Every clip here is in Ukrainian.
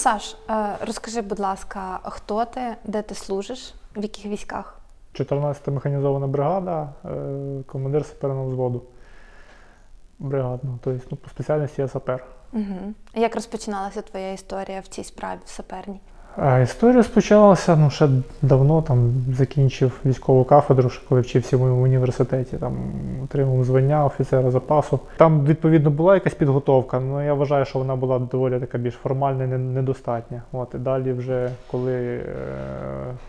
Саш, е, розкажи, будь ласка, хто ти, де ти служиш, в яких військах? 14-та механізована бригада, е, командир саперного взводу бригадного. Тобто, ну, по спеціальності я сапер. Угу. Як розпочиналася твоя історія в цій справі в саперній? А історія розпочалася ну, ще давно, там закінчив військову кафедру, коли вчився в університеті, там отримав звання офіцера запасу. Там, відповідно, була якась підготовка, але я вважаю, що вона була доволі така більш формальна недостатня. От, і далі, вже коли е,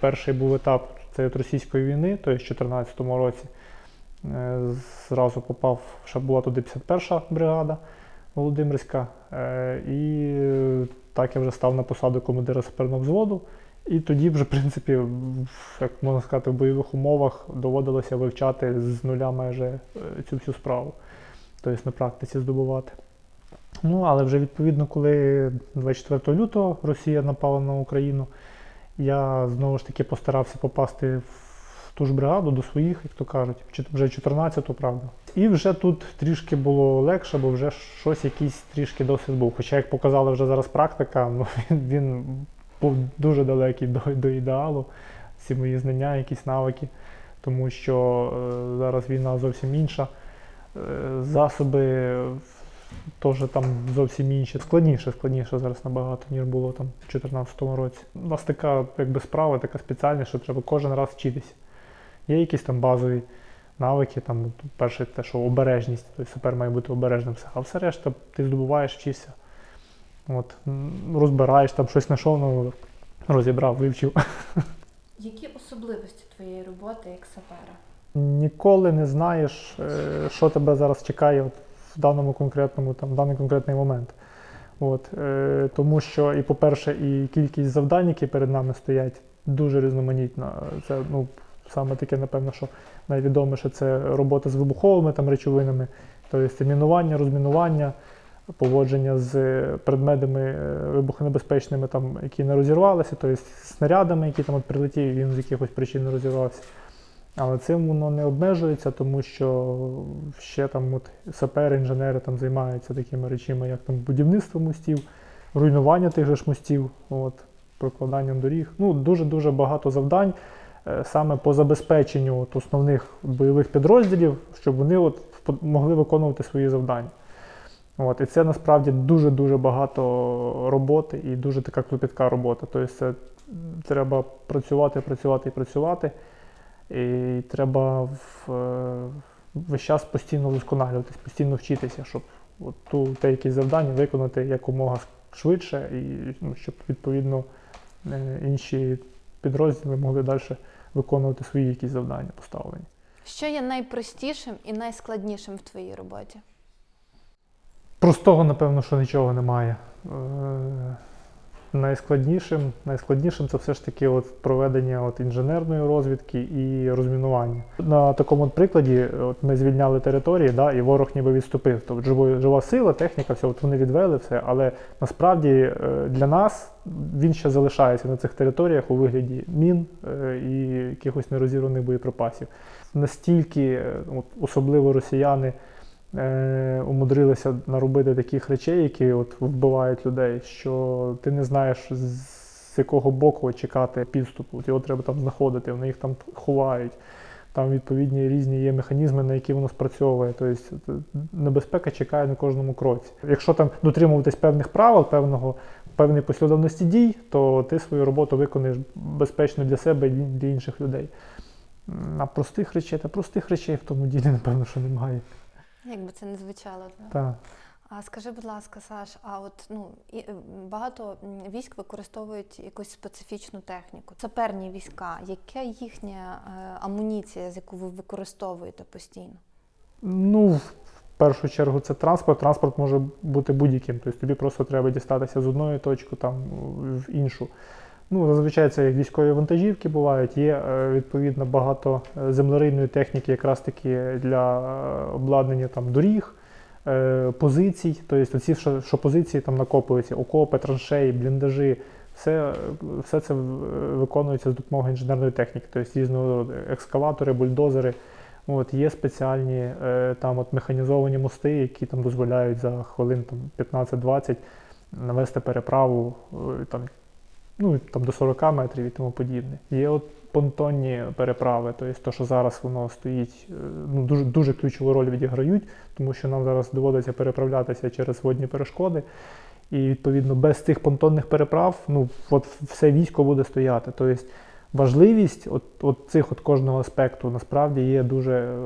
перший був етап цієї російської війни, тобто в 2014 році, е, зразу попав, ще була туди 51-ша бригада Володимирська. Е, і так я вже став на посаду командира саперного взводу. І тоді вже, в принципі, як можна сказати, в бойових умовах доводилося вивчати з нуля майже е, цю всю справу, тобто на практиці здобувати. Ну, але вже відповідно, коли 24 лютого Росія напала на Україну, я знову ж таки постарався попасти в ту ж бригаду до своїх, як то кажуть, вже 14-ту, правда. І вже тут трішки було легше, бо вже щось якийсь трішки досвід був. Хоча, як показала вже зараз практика, ну, він, був дуже далекий до, до ідеалу, ці мої знання, якісь навики, тому що е, зараз війна зовсім інша. Е, засоби теж там зовсім інші. Складніше, складніше зараз набагато, ніж було там в 2014 році. У нас така якби справа, така спеціальна, що треба кожен раз вчитися. Є якісь там базові навики, там перше те, що обережність, тобто сапер має бути обережним. А все решта ти здобуваєш, вчишся. От, розбираєш, там щось знайшов, ну, розібрав, вивчив. Які особливості твоєї роботи як сапера? Ніколи не знаєш, е, що тебе зараз чекає от в даному конкретному, там, в даний конкретний момент. От, е, тому що, і, по-перше, і кількість завдань, які перед нами стоять, дуже різноманітна. Це ну, саме таке, напевно, що найвідоміше це робота з вибуховими там, речовинами, тобто мінування, розмінування, поводження з предметами е, вибухонебезпечними, там, які не розірвалися, тобто снарядами, які там от прилетів, він з якихось причин не розірвався. Але цим воно не обмежується, тому що ще там от сапери, інженери там займаються такими речами, як там будівництво мостів, руйнування тих же ж мостів, от, прокладанням доріг. Ну, дуже-дуже багато завдань е, саме по забезпеченню от, основних бойових підрозділів, щоб вони от, могли виконувати свої завдання. От, і це насправді дуже-дуже багато роботи і дуже така клопітка робота. Тобто це треба працювати, працювати і працювати. І треба в, е, весь час постійно вдосконалюватись, постійно вчитися, щоб от ту, те якісь завдання виконати якомога швидше, і ну, щоб відповідно е, інші підрозділи могли далі виконувати свої якісь завдання поставлені. Що є найпростішим і найскладнішим в твоїй роботі? Простого, напевно, що нічого немає. Найскладнішим, найскладнішим це все ж таки от проведення от інженерної розвідки і розмінування. На такому от прикладі, от ми звільняли території, да, і ворог ніби відступив. Тобто жива, жива сила, техніка, все, от вони відвели все, але насправді е, для нас він ще залишається на цих територіях у вигляді мін е, і якихось нерозірваних боєприпасів. Настільки, е, от, особливо росіяни, е, умудрилися наробити таких речей, які от вбивають людей, що ти не знаєш з, якого боку чекати підступу. Його треба там знаходити, вони їх там ховають. Там відповідні різні є механізми, на які воно спрацьовує. Тобто е, небезпека чекає на кожному кроці. Якщо там дотримуватись певних правил, певного певної послідовності дій, то ти свою роботу виконуєш безпечно для себе і для інших людей. А простих речей, та простих речей в тому ділі, напевно, що немає. Як би це не звучало? так? Так. А скажи, будь ласка, Саш, а от ну і, е, багато військ використовують якусь специфічну техніку. Саперні війська, яка їхня е, амуніція, з яку ви використовуєте постійно? Ну, в першу чергу це транспорт. Транспорт може бути будь-яким. Тобто тобі просто треба дістатися з одної точки там в іншу. Ну, зазвичай це як військові вантажівки бувають. Є е, відповідно багато е, землерийної техніки, якраз таки для е, обладнання там доріг, позицій. Тобто ці, що, що позиції там накопуються, окопи, траншеї, бліндажі. Все, все це виконується з допомогою інженерної техніки, тобто різного екскаватори, бульдозери. От, є спеціальні там от механізовані мости, які там дозволяють за хвилин там, 15-20 навести переправу там, ну, там, до 40 метрів і тому подібне. Є от понтонні переправи, тобто те, що зараз воно стоїть, е, ну, дуже, дуже ключову роль відіграють, тому що нам зараз доводиться переправлятися через водні перешкоди. І відповідно без цих понтонних переправ ну, от все військо буде стояти. Тобто важливість от, от цих от кожного аспекту насправді є дуже е,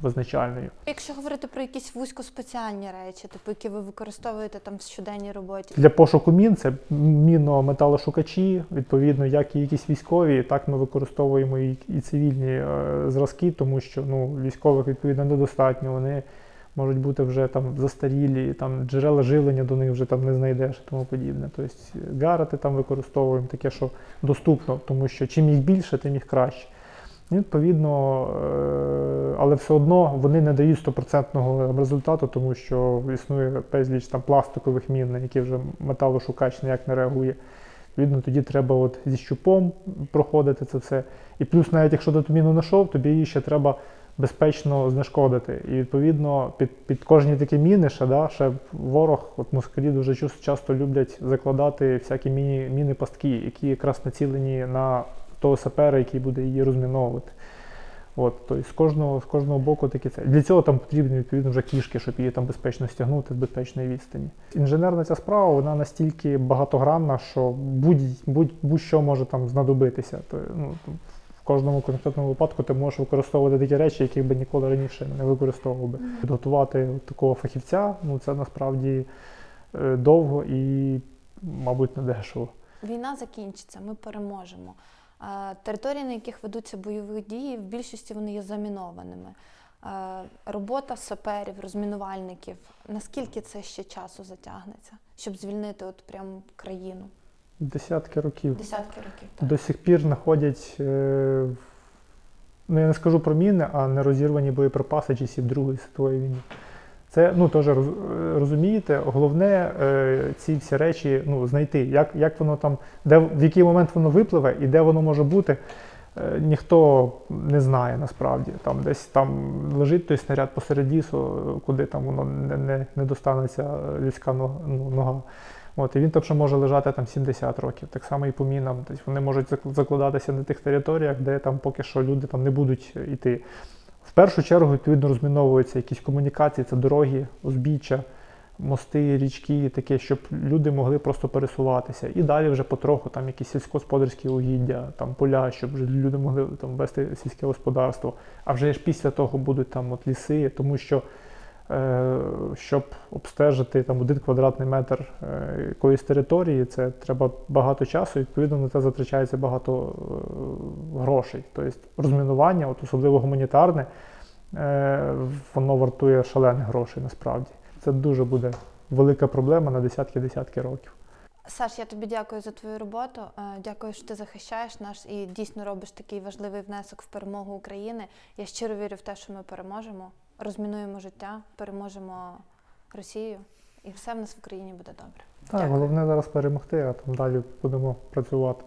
визначальною. Якщо говорити про якісь вузькоспеціальні речі, типу які ви використовуєте там в щоденній роботі, Для пошуку мін це мінно-металошукачі, відповідно, як і якісь військові, так ми використовуємо і, і цивільні е, зразки, тому що ну, військових відповідно недостатньо. Вони можуть бути вже там застарілі, там джерела живлення до них вже там не знайдеш і тому подібне. Тобто гарати там використовуємо таке, що доступно, тому що чим їх більше, тим їх краще. І, Відповідно, е, але все одно вони не дають стопроцентного результату, тому що існує безліч там пластикових мін, на які вже металошукач ніяк не реагує. Відповідно, тоді треба от зі щупом проходити це все. І плюс, навіть якщо ти ту міну знайшов, тобі її ще треба безпечно знешкодити. І відповідно під, під кожні такі міни ще, да, ще ворог, от москалі дуже часто люблять закладати всякі міні, міни пастки, які якраз націлені на того сапера, який буде її розміновувати. От, тобто з кожного, з кожного боку такі це. Для цього там потрібні відповідно вже кішки, щоб її там безпечно стягнути з безпечної відстані. Інженерна ця справа вона настільки багатогранна, що будь, будь, будь-що може там знадобитися. То, ну, кожному конкретному випадку ти можеш використовувати такі речі, які би ніколи раніше не використовував би. Підготувати такого фахівця, ну це насправді е, довго і, мабуть, не дешево. війна закінчиться, ми переможемо. Території, на яких ведуться бойові дії, в більшості вони є замінованими. Робота саперів, розмінувальників. Наскільки це ще часу затягнеться, щоб звільнити от прям країну? Десятки років. Десятки років. Так. До сих пір знаходять, е, ну я не скажу про міни, а нерозірвані боєприпаси часів Другої світової війни. Це ну теж роз- е, розумієте, головне е, ці всі речі ну, знайти, як, як воно там, де в який момент воно випливе і де воно може бути. Е, Ніхто не знає насправді. Там десь там лежить той снаряд посеред лісу, куди там воно не, не, не достанеться людська нога. Ну. От, і він там ще може лежати там 70 років, так само і по мінам. Тобто вони можуть закладатися на тих територіях, де там поки що люди там не будуть йти. В першу чергу, відповідно, розміновуються якісь комунікації, це дороги, узбіччя, мости, річки, таке, щоб люди могли просто пересуватися. І далі вже потроху там якісь сільськогосподарські угіддя, там поля, щоб вже люди могли там вести сільське господарство. А вже ж після того будуть там от ліси, тому що е, щоб обстежити там один квадратний метр е, якоїсь території, це треба багато часу, і відповідно на це затрачається багато е, грошей. Тобто розмінування, от особливо гуманітарне, воно вартує шалених грошей насправді. Це дуже буде велика проблема на десятки-десятки років. Саш, я тобі дякую за твою роботу. Е, Дякую, що ти захищаєш наш і дійсно робиш такий важливий внесок в перемогу України. Я щиро вірю в те, що ми переможемо, розмінуємо життя, переможемо Росію, і все в нас в Україні буде добре. Так, Дякую. головне зараз перемогти, а там далі будемо працювати.